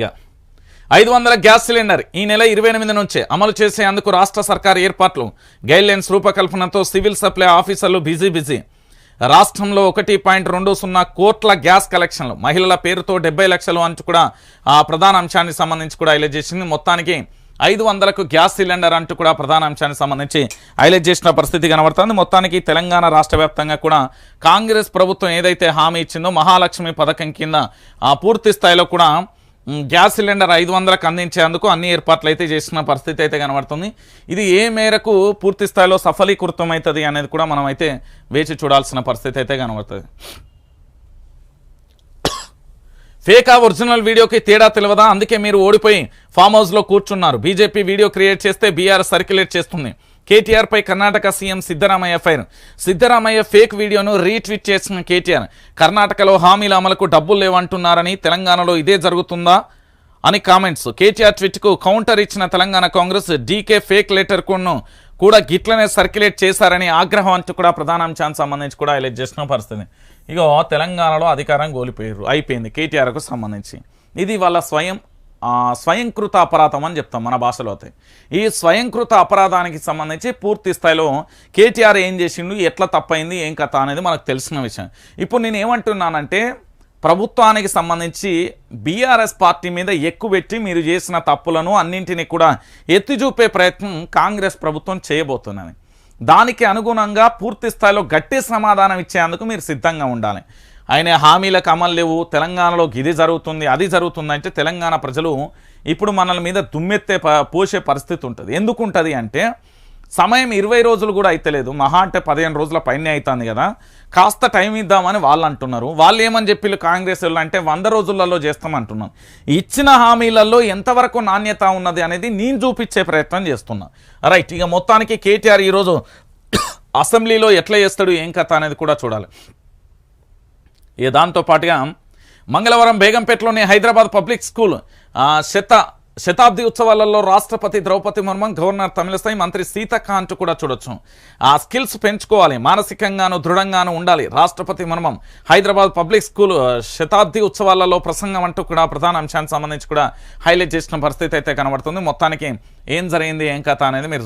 ఐదు వందల gas cylinder ఈ నెల ఇరవై ఎనిమిది నుంచే అమలు చేసేందుకు రాష్ట్ర సర్కార్ ఏర్పాట్లు. గైడ్లైన్స్ రూపకల్పనతో సివిల్ సప్లై ఆఫీసర్లు బిజీ బిజీ. రాష్ట్రంలో ఒకటి పాయింట్ రెండు సున్నా కోట్ల గ్యాస్ కలెక్షన్లు. మహిళల పేరుతో డెబ్బై లక్షలు అంటూ కూడా ఆ ప్రధాన అంశానికి సంబంధించి కూడా హైలైట్ చేసింది. మొత్తానికి ఐదు వందలకు గ్యాస్ సిలిండర్ అంటూ కూడా ప్రధాన అంశానికి సంబంధించి హైలైట్ చేసిన పరిస్థితి కనబడుతుంది. మొత్తానికి తెలంగాణ రాష్ట్ర వ్యాప్తంగా కూడా కాంగ్రెస్ ప్రభుత్వం ఏదైతే హామీ ఇచ్చిందో మహాలక్ష్మి పథకం కింద ఆ పూర్తి స్థాయిలో కూడా గ్యాస్ సిలిండర్ ఐదు వందలకు అందించేందుకు అన్ని ఏర్పాట్లు అయితే చేసిన పరిస్థితి అయితే కనబడుతుంది. ఇది ఏ మేరకు పూర్తి స్థాయిలో సఫలీకృతం అవుతుంది అనేది కూడా మనం అయితే వేచి చూడాల్సిన పరిస్థితి అయితే కనబడుతుంది. ఫేకా ఒరిజినల్ వీడియోకి తేడా తెలియదా అందుకే మీరు ఓడిపోయి ఫామ్ హౌస్లో కూర్చున్నారు. బీజేపీ వీడియో క్రియేట్ చేస్తే బీఆర్ సర్క్యులేట్ చేస్తుంది. కేటీఆర్ పై Karnataka CM Siddaramaiah fire. Siddaramaiah fake వీడియోను రీట్వీట్ చేసిన కేటీఆర్. కర్ణాటకలో హామీల అమలుకు డబ్బులు లేవంటున్నారని తెలంగాణలో ఇదే జరుగుతుందా? అని కామెంట్స్. కేటీఆర్ ట్వీట్కు కౌంటర్ ఇచ్చిన Telangana Congress DK fake letter కొను కూడా గిట్లనే సర్క్యులేట్ చేశారని ఆగ్రహం అంటూ కూడా ప్రధాన అంశానికి సంబంధించి కూడా హైలైట్ చేసిన పరిస్థితి. ఇగో తెలంగాణలో అధికారం కోల్పోయారు. అయిపోయింది కేటీఆర్కు సంబంధించి. ఇది వాళ్ళ స్వయం స్వయంకృత అపరాధం అని చెప్తాం మన భాషలో అయితే. ఈ స్వయంకృత అపరాధానికి సంబంధించి పూర్తి స్థాయిలో కేటీఆర్ ఏం చేసిండు ఎట్లా తప్పైంది ఏం కథ అనేది మనకు తెలిసిన విషయం. ఇప్పుడు నేను ఏమంటున్నానంటే ప్రభుత్వానికి సంబంధించి బీఆర్ఎస్ పార్టీ మీద ఎక్కువెట్టి మీరు చేసిన తప్పులను అన్నింటినీ కూడా ఎత్తి చూపే ప్రయత్నం కాంగ్రెస్ ప్రభుత్వం చేయబోతున్నది. దానికి అనుగుణంగా పూర్తి స్థాయిలో గట్టి సమాధానం ఇచ్చేందుకు మీరు సిద్ధంగా ఉండాలి. ఆయన హామీలకు అమలు లేవు. తెలంగాణలో ఇది జరుగుతుంది అది జరుగుతుంది అంటే తెలంగాణ ప్రజలు ఇప్పుడు మనల మీద దుమ్మెత్తే పోసే పరిస్థితి ఉంటుంది. ఎందుకు ఉంటుంది అంటే సమయం ఇరవై రోజులు కూడా అయితలేదు. మహా అంటే పదిహేను రోజుల పైనే అవుతుంది కదా. కాస్త టైం ఇద్దామని వాళ్ళు అంటున్నారు. వాళ్ళు ఏమని చెప్పి కాంగ్రెస్ వాళ్ళు అంటే వంద రోజులలో చేస్తామంటున్నాం. ఇచ్చిన హామీలలో ఎంతవరకు నాణ్యత ఉన్నది అనేది నేను చూపించే ప్రయత్నం చేస్తున్నా. రైట్ ఇక మొత్తానికి కేటీఆర్ ఈరోజు అసెంబ్లీలో ఎట్లా చేస్తాడు ఏం కథ అనేది కూడా చూడాలి. ఇక దాంతో పాటుగా మంగళవారం బేగంపేటలోని హైదరాబాద్ పబ్లిక్ స్కూల్ ఆ, శత శతాబ్ది ఉత్సవాలలో రాష్ట్రపతి ద్రౌపది ముర్ము గవర్నర్ తమిళసై మంత్రి సీతకాంత్ కూడా చూడొచ్చు. ఆ స్కిల్స్ పెంచుకోవాలి మానసికంగాను దృఢంగాను ఉండాలి. రాష్ట్రపతి ముర్మం హైదరాబాద్ పబ్లిక్ స్కూల్ శతాబ్ది ఉత్సవాలలో ప్రసంగం అంటూ కూడా ప్రధాన అంశానికి సంబంధించి కూడా హైలైట్ చేసిన పరిస్థితి అయితే కనబడుతుంది. మొత్తానికి ఏం జరిగింది ఏం కథ అనేది మీరు